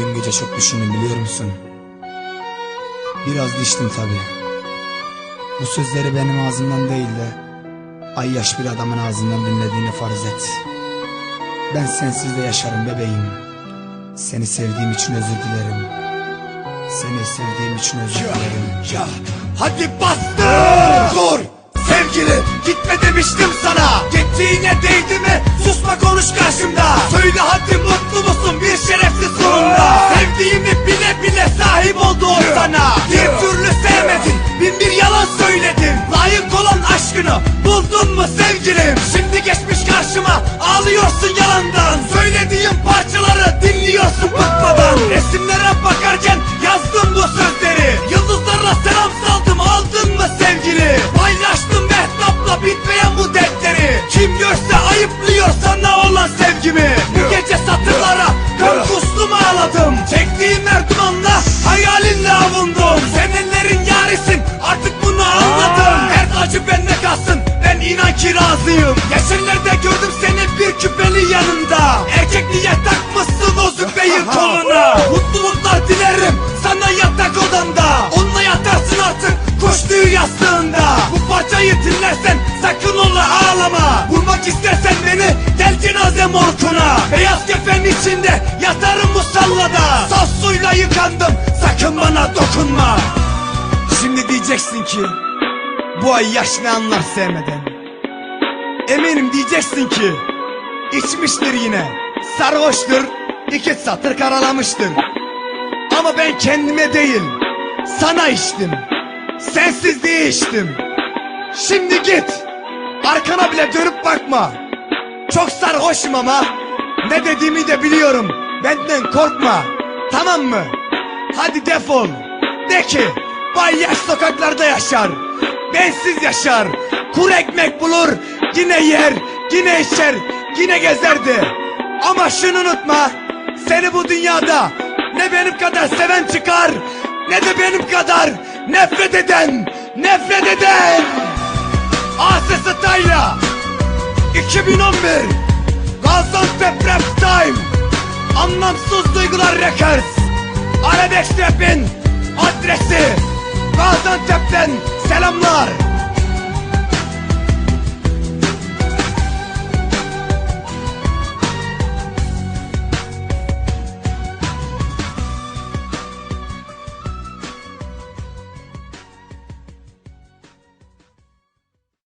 Dün gece çok düşündüm biliyor musun? Biraz diştim tabi. Bu sözleri benim ağzımdan değil de ay yaş bir adamın ağzından dinlediğini farz et. Ben sensiz de yaşarım bebeğim. Seni sevdiğim için özür dilerim. Seni sevdiğim için özür dilerim. Ya hadi bastır Dur sevgili gitme demiştim sana. Bir türlü sevmedin bin bir yalan söyledin. Layık olan aşkını buldun mu sevgilim? Şimdi geçmiş karşıma ağlıyorsun yalandan. Söylediğim parçaları dinliyorsun bıkmadan Resimlere razıyım Geçenlerde gördüm seni bir küpeli yanında Erkek diye takmışsın o zübbeyi koluna. Mutluluklar dilerim sana yatak odanda Onunla yatarsın artık kuş tüyü yastığında. Bu parçayı dinlersen sakın ola ağlama. Vurmak istersen beni gel cenaze morkuna Beyaz kefen içinde yatarım musallada Saf suyla yıkandım sakın bana dokunma. Şimdi diyeceksin ki bu ay yaş ne anlar sevmeden Eminim diyeceksin ki içmiştir yine. Sarhoştur iki satır karalamıştır. Ama ben kendime değil sana içtim. Sensizliği içtim. Şimdi git Arkana bile dönüp bakma. Çok sarhoşum ama Ne dediğimi de biliyorum. Benden korkma Tamam mı? Hadi defol. De ki Bay Yaş sokaklarda yaşar. Bensiz yaşar. Kuru ekmek bulur Yine yer Yine içer Yine gezerdi. Ama şunu unutma Seni bu dünyada Ne benim kadar seven çıkar Ne de benim kadar Nefret eden Nefret eden. Ase Style'a 2011 Gaziantep Rap Time. Anlamsız Duygular Records. Arabesk Rap'in adresi. Gaziantep'ten selamlar